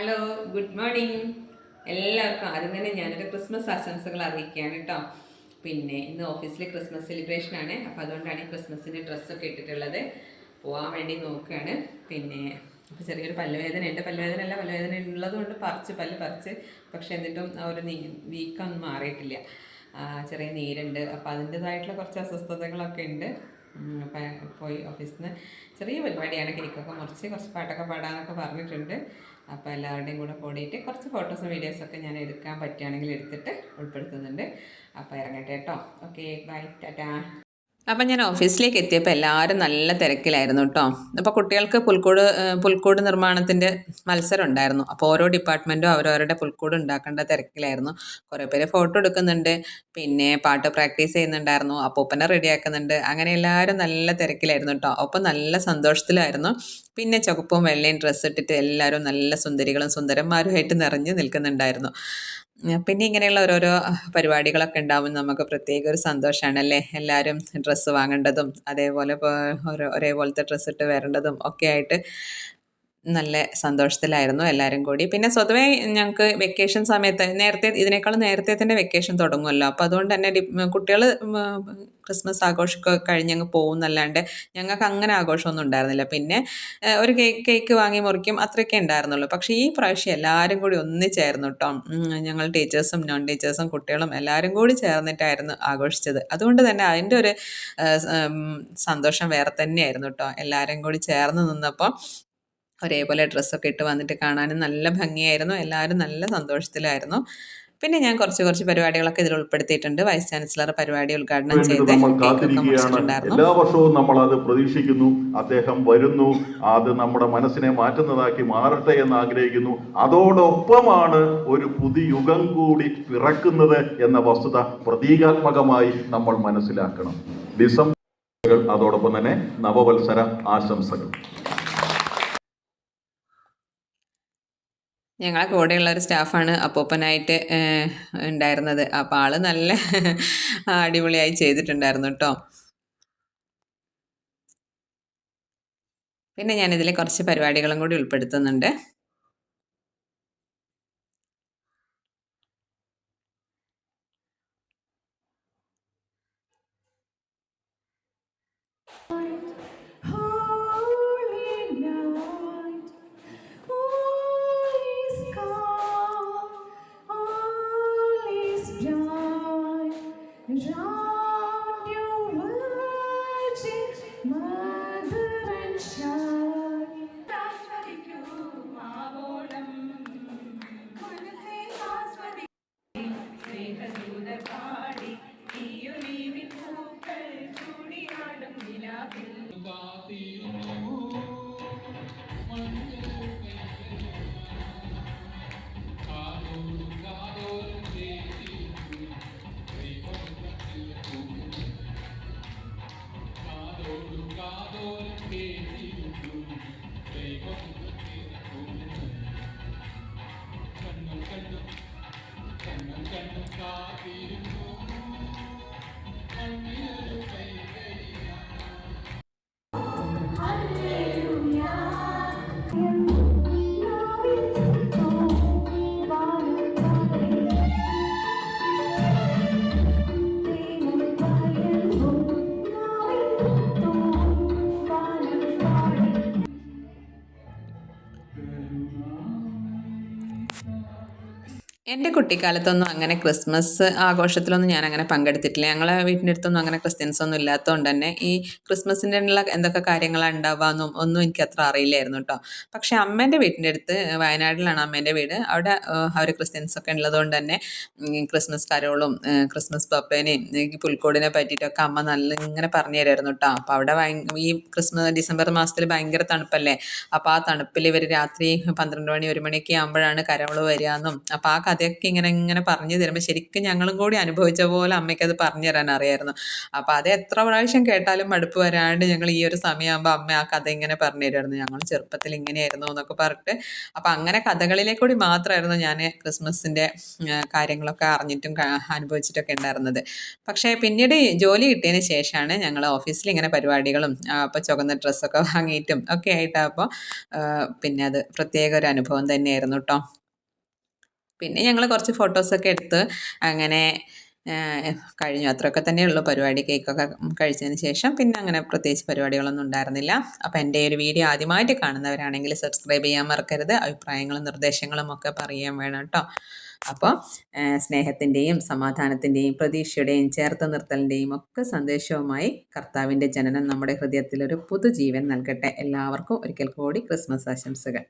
Hello good morning എല്ലാവർക്കും ആദ്യം തന്നെ ഞാനൊരു ക്രിസ്മസ് ആശംസകൾ അറിയിക്കുകയാണ് കേട്ടോ. പിന്നെ ഇന്ന് ഓഫീസിലെ ക്രിസ്മസ് സെലിബ്രേഷൻ ആണ്. അപ്പോൾ അതുകൊണ്ടാണ് ക്രിസ്മസിന്റെ ഡ്രസ്സൊക്കെ ഇട്ടിട്ടുള്ളത്. പോകാൻ വേണ്ടി നോക്കുകയാണ്. പിന്നെ അപ്പോൾ ചെറിയൊരു പല്ലുവേദന ഉണ്ട്. പല്ലുവേദന അല്ല പല്ലുവേദന ഉള്ളത് കൊണ്ട് പറിച്ച് പല്ല് പറിച്ച്. പക്ഷേ എന്നിട്ടും ആ ഒരു വീക്കൊന്നും മാറിയിട്ടില്ല. ചെറിയ നീരുണ്ട്. അപ്പോൾ അതിന്റെതായിട്ടുള്ള കുറച്ച് അസ്വസ്ഥതകളൊക്കെ ഉണ്ട്. പോയി ഓഫീസിൽ നിന്ന് ചെറിയ പരിപാടിയാണ്. കേക്കൊക്കെ മുറിച്ച് കുറച്ച് പാട്ടൊക്കെ പാടാനൊക്കെ പറഞ്ഞിട്ടുണ്ട്. അപ്പോൾ എല്ലാവരുടെയും കൂടെ കൂടിയിട്ട് കുറച്ച് ഫോട്ടോസും വീഡിയോസൊക്കെ ഞാൻ എടുക്കാൻ പറ്റുകയാണെങ്കിൽ എടുത്തിട്ട് ഉൾപ്പെടുത്തുന്നുണ്ട്. അപ്പോൾ ഇറങ്ങട്ടെ കേട്ടോ ഓക്കെ ബൈ ടാറ്റാ അപ്പം ഞാൻ ഓഫീസിലേക്ക് എത്തിയപ്പോൾ എല്ലാവരും നല്ല തിരക്കിലായിരുന്നു കേട്ടോ അപ്പോൾ കുട്ടികൾക്ക് പുൽക്കൂട് പുൽക്കൂട് നിർമ്മാണത്തിന്റെ മത്സരം ഉണ്ടായിരുന്നു. അപ്പോൾ ഓരോ ഡിപ്പാർട്ട്മെന്റും അവരവരുടെ പുൽക്കൂട് ഉണ്ടാക്കേണ്ട തിരക്കിലായിരുന്നു. കുറേ പേര് ഫോട്ടോ എടുക്കുന്നുണ്ട്. പിന്നെ പാട്ട് പ്രാക്ടീസ് ചെയ്യുന്നുണ്ടായിരുന്നു. അപ്പൂപ്പനെ റെഡിയാക്കുന്നുണ്ട് അങ്ങനെ എല്ലാവരും നല്ല തിരക്കിലായിരുന്നു കേട്ടോ ഒപ്പം നല്ല സന്തോഷത്തിലായിരുന്നു. പിന്നെ ചുവപ്പും വെള്ളയും ഡ്രസ്സ് ഇട്ടിട്ട് എല്ലാവരും നല്ല സുന്ദരികളും സുന്ദരന്മാരുമായിട്ട് നിറഞ്ഞു നിൽക്കുന്നുണ്ടായിരുന്നു. പിന്നെ ഇങ്ങനെയുള്ള ഓരോരോ പരിപാടികളൊക്കെ ഉണ്ടാകുമ്പോൾ നമുക്ക് പ്രത്യേക ഒരു സന്തോഷമാണ് അല്ലേ എല്ലാവരും ഡ്രസ്സ് വാങ്ങേണ്ടതും അതേപോലെ ഓരോ ഒരേപോലത്തെ ഡ്രസ്സ് ഇട്ട് വരേണ്ടതും ഒക്കെ ആയിട്ട് നല്ല സന്തോഷത്തിലായിരുന്നു എല്ലാവരും കൂടി. പിന്നെ സ്വതവേ ഞങ്ങൾക്ക് വെക്കേഷൻ സമയത്ത് നേരത്തെ ഇതിനേക്കാളും നേരത്തെ തന്നെ വെക്കേഷൻ തുടങ്ങുമല്ലോ അപ്പോൾ അതുകൊണ്ട് തന്നെ കുട്ടികൾ ക്രിസ്മസ് ആഘോഷമൊക്കെ കഴിഞ്ഞ് അങ്ങ് പോകുന്നല്ലാണ്ട് ഞങ്ങൾക്ക് അങ്ങനെ ആഘോഷമൊന്നും ഉണ്ടായിരുന്നില്ല. പിന്നെ ഒരു കേക്ക് കേക്ക് വാങ്ങി മുറിക്കും അത്രയൊക്കെ ഉണ്ടായിരുന്നുള്ളൂ. പക്ഷേ ഈ പ്രാവശ്യം എല്ലാവരും കൂടി ഒന്നിച്ചായിരുന്നു കേട്ടോ ഞങ്ങൾ ടീച്ചേഴ്സും നോൺ ടീച്ചേഴ്സും കുട്ടികളും എല്ലാവരും കൂടി ചേർന്നിട്ടായിരുന്നു ആഘോഷിച്ചത്. അതുകൊണ്ട് തന്നെ അതിന്റെ ഒരു സന്തോഷം വേറെ തന്നെയായിരുന്നു കേട്ടോ എല്ലാവരും കൂടി ചേർന്ന് നിന്നപ്പോൾ ഒരേപോലെ ഡ്രസ്സൊക്കെ ഇട്ട് വന്നിട്ട് കാണാനും നല്ല ഭംഗിയായിരുന്നു. എല്ലാവരും നല്ല സന്തോഷത്തിലായിരുന്നു. പിന്നെ ഞാൻ കുറച്ച് കുറച്ച് പരിപാടികളൊക്കെ ഇതിൽ ഉൾപ്പെടുത്തിയിട്ടുണ്ട്. വൈസ് ചാൻസലർ പരിപാടി ഉദ്ഘാടനം ചെയ്ത് എല്ലാ വർഷവും നമ്മൾ അത് പ്രതീക്ഷിക്കുന്നു. അദ്ദേഹം വരുന്നു. അത് നമ്മുടെ മനസ്സിനെ മാറ്റുന്നതാക്കി മാറട്ടെ എന്ന് ആഗ്രഹിക്കുന്നു. അതോടൊപ്പമാണ് ഒരു പുതുയുഗം കൂടി പിറക്കുന്നത് എന്ന വസ്തുത പ്രതീകാത്മകമായി നമ്മൾ മനസ്സിലാക്കണം. ഡിസംബർ അതോടൊപ്പം തന്നെ നവവത്സര ആശംസകൾ. ഞങ്ങളെ കൂടെയുള്ള ഒരു സ്റ്റാഫാണ് അപ്പൂപ്പനായിട്ട് ഉണ്ടായിരുന്നത്. അപ്പോൾ ആൾ നല്ല അടിപൊളിയായി ചെയ്തിട്ടുണ്ടായിരുന്നു കേട്ടോ പിന്നെ ഞാൻ ഞാനിതിൽ കുറച്ച് പരിപാടികളും കൂടി ഉൾപ്പെടുത്തുന്നുണ്ട്. Holy coffee. എന്റെ കുട്ടിക്കാലത്തൊന്നും അങ്ങനെ ക്രിസ്മസ് ആഘോഷത്തിലൊന്നും ഞാൻ അങ്ങനെ പങ്കെടുത്തിട്ടില്ല. ഞങ്ങളെ വീട്ടിന്റെ അടുത്തൊന്നും അങ്ങനെ ക്രിസ്ത്യൻസ് ഒന്നും ഇല്ലാത്തതുകൊണ്ട് തന്നെ ഈ ക്രിസ്മസിന്റെ ഉള്ള എന്തൊക്കെ കാര്യങ്ങളാണ് ഉണ്ടാവാന്നും ഒന്നും എനിക്ക് അത്ര അറിയില്ലായിരുന്നു കേട്ടോ പക്ഷേ അമ്മേന്റെ വീട്ടിന്റെ അടുത്ത് വയനാട്ടിലാണ് അമ്മേന്റെ വീട്. അവിടെ അവർ ക്രിസ്ത്യൻസ് ഒക്കെ ഉള്ളതുകൊണ്ട് തന്നെ ക്രിസ്മസ് കരോളും ക്രിസ്മസ് പപ്പേനെയും പുൽക്കോടിനെ പറ്റിയിട്ടൊക്കെ അമ്മ നല്ല ഇങ്ങനെ പറഞ്ഞു തരായിരുന്നു കേട്ടോ അപ്പോൾ അവിടെ ഈ ക്രിസ്മസ് ഡിസംബർ മാസത്തിൽ ഭയങ്കര തണുപ്പല്ലേ? അപ്പോൾ ആ തണുപ്പിൽ ഇവർ രാത്രി പന്ത്രണ്ട് മണി ഒരു മണിയൊക്കെ ആകുമ്പോഴാണ് കരോൾ വരിക എന്നും അപ്പോൾ ആ അതൊക്കെ ഇങ്ങനെ ഇങ്ങനെ പറഞ്ഞു തരുമ്പോൾ ശരിക്കും ഞങ്ങളും കൂടി അനുഭവിച്ച പോലെ അമ്മയ്ക്ക് അത് പറഞ്ഞു തരാൻ അറിയായിരുന്നു. അപ്പോൾ അത് എത്ര പ്രാവശ്യം കേട്ടാലും മടുപ്പ് വരാണ്ട് ഞങ്ങൾ ഈ ഒരു സമയമാകുമ്പോൾ അമ്മ ആ കഥ ഇങ്ങനെ പറഞ്ഞു തരുമായിരുന്നു. ഞങ്ങൾ ചെറുപ്പത്തിൽ ഇങ്ങനെയായിരുന്നു എന്നൊക്കെ പറഞ്ഞിട്ട്. അപ്പോൾ അങ്ങനെ കഥകളിലെ കൂടി മാത്രമായിരുന്നു ഞാൻ ക്രിസ്മസിന്റെ കാര്യങ്ങളൊക്കെ അറിഞ്ഞിട്ടും അനുഭവിച്ചിട്ടൊക്കെ ഉണ്ടായിരുന്നത്. പക്ഷേ പിന്നീട് ജോലി കിട്ടിയതിന് ശേഷമാണ് ഞങ്ങൾ ഓഫീസിൽ ഇങ്ങനെ പരിപാടികളും അപ്പോൾ ചുവന്ന ഡ്രസ്സൊക്കെ വാങ്ങിയിട്ടും ഒക്കെ ആയിട്ടപ്പോൾ പിന്നെ അത് പ്രത്യേക ഒരു അനുഭവം തന്നെയായിരുന്നു കേട്ടോ പിന്നെ ഞങ്ങൾ കുറച്ച് ഫോട്ടോസൊക്കെ എടുത്ത് അങ്ങനെ കഴിഞ്ഞു. അത്രയൊക്കെ തന്നെയുള്ളൂ പരിപാടി കേക്കൊക്കെ കഴിച്ചതിന് ശേഷം പിന്നെ അങ്ങനെ പ്രത്യേകിച്ച് പരിപാടികളൊന്നും ഉണ്ടായിരുന്നില്ല. അപ്പോൾ എന്റെ ഒരു വീഡിയോ ആദ്യമായിട്ട് കാണുന്നവരാണെങ്കിൽ സബ്സ്ക്രൈബ് ചെയ്യാൻ മറക്കരുത്. അഭിപ്രായങ്ങളും നിർദ്ദേശങ്ങളും ഒക്കെ പറയാൻ വേണം കേട്ടോ അപ്പോൾ സ്നേഹത്തിന്റെയും സമാധാനത്തിന്റെയും പ്രതീക്ഷയുടെയും ചേർത്ത് നിർത്തലിന്റെയും ഒക്കെ സന്ദേശവുമായി കർത്താവിന്റെ ജനനം നമ്മുടെ ഹൃദയത്തിലൊരു പുതുജീവൻ നൽകട്ടെ. എല്ലാവർക്കും ഒരിക്കൽ കൂടി ക്രിസ്മസ് ആശംസകൾ.